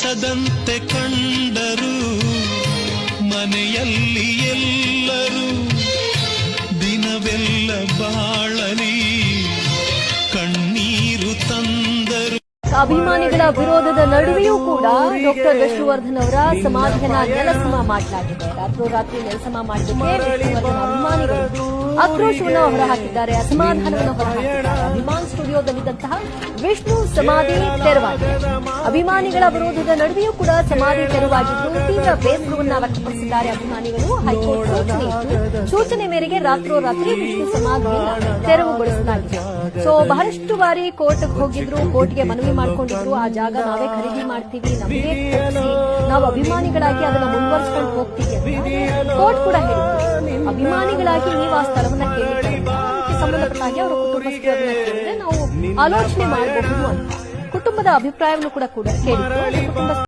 ಸದಂತೆ ಕಂಡರು, ಮನೆಯಲ್ಲಿ ಎಲ್ಲರೂ ದಿನವೆಲ್ಲ ಬಾಳಲಿ, ಕಣ್ಣೀರು ತಂದರು. ಅಭಿಮಾನಿಗಳ ವಿರೋಧದ ನಡುವೆಯೂ ಕೂಡ ಡಾಕ್ಟರ್ ವಿಷ್ಣುವರ್ಧನ್ ಅವರ ಸಮಾಧಿಯನ್ನ ನೆಲಸಮ ಮಾಡಲಾಗಿದೆ. ರಾತ್ರೋರಾತ್ರಿ ನೆಲಸಮ ಮಾಡಲಿಕ್ಕೆ ವಿಷ್ಣುವರ್ಧನ್ ಅಭಿಮಾನಿಗಳು ಆಕ್ರೋಶವನ್ನು ಹೊರಹಾಕಿದ್ದಾರೆ. ಅಸಮಾಧಾನವನ್ನು ಹೊರಹಾಕಿದ್ದಾರೆ. ಅಭಿಮಾನ್ ಸ್ಟುಡಿಯೋದಲ್ಲಿದ್ದಂತಹ ವಿಷ್ಣು ಸಮಾಧಿ ತೆರವಾಗಿದೆ. ಅಭಿಮಾನಿಗಳ ವಿರೋಧದ ನಡುವೆಯೂ ಕೂಡ ಸಮಾಧಿ ತೆರವಾಗಿದ್ದು ತೀವ್ರ ಬೇಸರವನ್ನ ವ್ಯಕ್ತಪಡಿಸಿದ್ದಾರೆ ಅಭಿಮಾನಿಗಳು. ಹೈಕೋರ್ಟ್ ಸೂಚನೆ ಸೂಚನೆ ಮೇರೆಗೆ ರಾತ್ರೋರಾತ್ರಿ ವಿಷ್ಣು ಸಮಾಧಿಯನ್ನು ತೆರವುಗೊಳಿಸಲಾಗಿದೆ. ಸೊ ಬಹಳಷ್ಟು ಬಾರಿ ಕೋರ್ಟ್ ಹೋಗಿದ್ರು, ಕೋರ್ಟ್ಗೆ ಮನವಿ ಮಾಡಿಕೊಂಡಿದ್ರು. ಆ ಜಾಗ ನಾವೇ ಖರೀದಿ ಮಾಡ್ತೀವಿ, ನಮಗೆ ನಾವು ಅಭಿಮಾನಿಗಳಾಗಿ ಅದನ್ನ ಮುಂದುವರಿಸಿಕೊಂಡು ಹೋಗ್ತೀವಿ ಕೋರ್ಟ್ ಕೂಡ ಹೇಳಿದ್ರು ಅಭಿಮಾನಿಗಳಾಗಿ ನೀವು ಆ ಸ್ಥಳವನ್ನ ಕೇಳಿದ್ರೆ ಸಂಬಂಧಪಟ್ಟಾಗಿ ಅವರ ಕುಟುಂಬಸ್ಥರನ್ನ ಕೇಳಿದ್ರೆ ನಾವು ಆಲೋಚನೆ ಮಾಡಬಹುದು ಅಂತ. ಕುಟುಂಬದ ಅಭಿಪ್ರಾಯವನ್ನು ಕೂಡ ಕೂಡ ಕೇಳಿತ್ತು